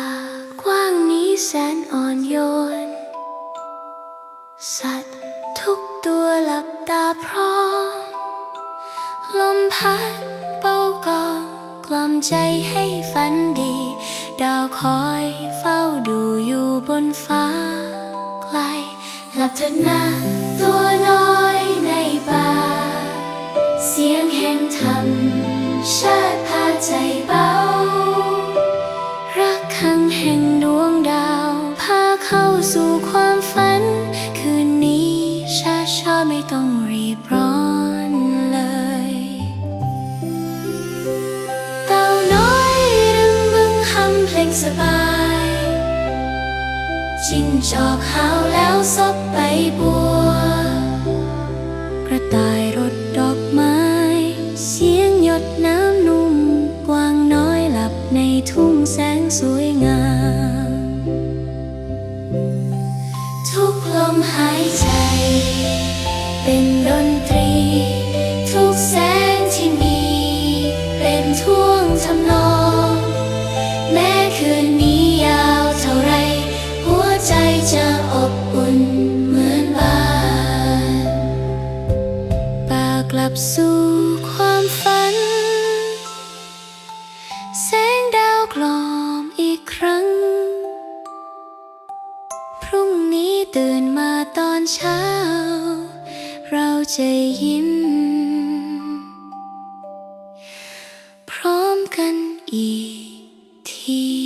ากว้างนี้แสนอ่อนโยน สัตว์ทุกตัวหลับตาพร้อม ลมพัดเป่ากองกล่อมใจให้ฝันดี ดาวคอยเฝ้าดูอยู่บนฟ้า ไกลหลับเถิดนะตัวน้อง แห่งดวงดาว พาเข้าสู่ความฝัน คืนนี้ช้าช้าไม่ต้องรีบร้อนเลย เต่าน้อยรึงบึงหำเพลงสบาย จิ้งจอกหาวแล้วซบใบบัว แสงสวยงาม ทุกลมหายใจ เป็นดนตรี ทุกแสงที่มี เป็นท่วงทำนอง แม้คืนนี้ยาวเท่าไร หัวใจจะอบอุ่นเหมือนบ้านป่ากลับสู่ กลอมอีกครั้ง พรุ่งนี้ตื่นมาตอนเช้า เราจะยิ้ม พร้อมกันอีกที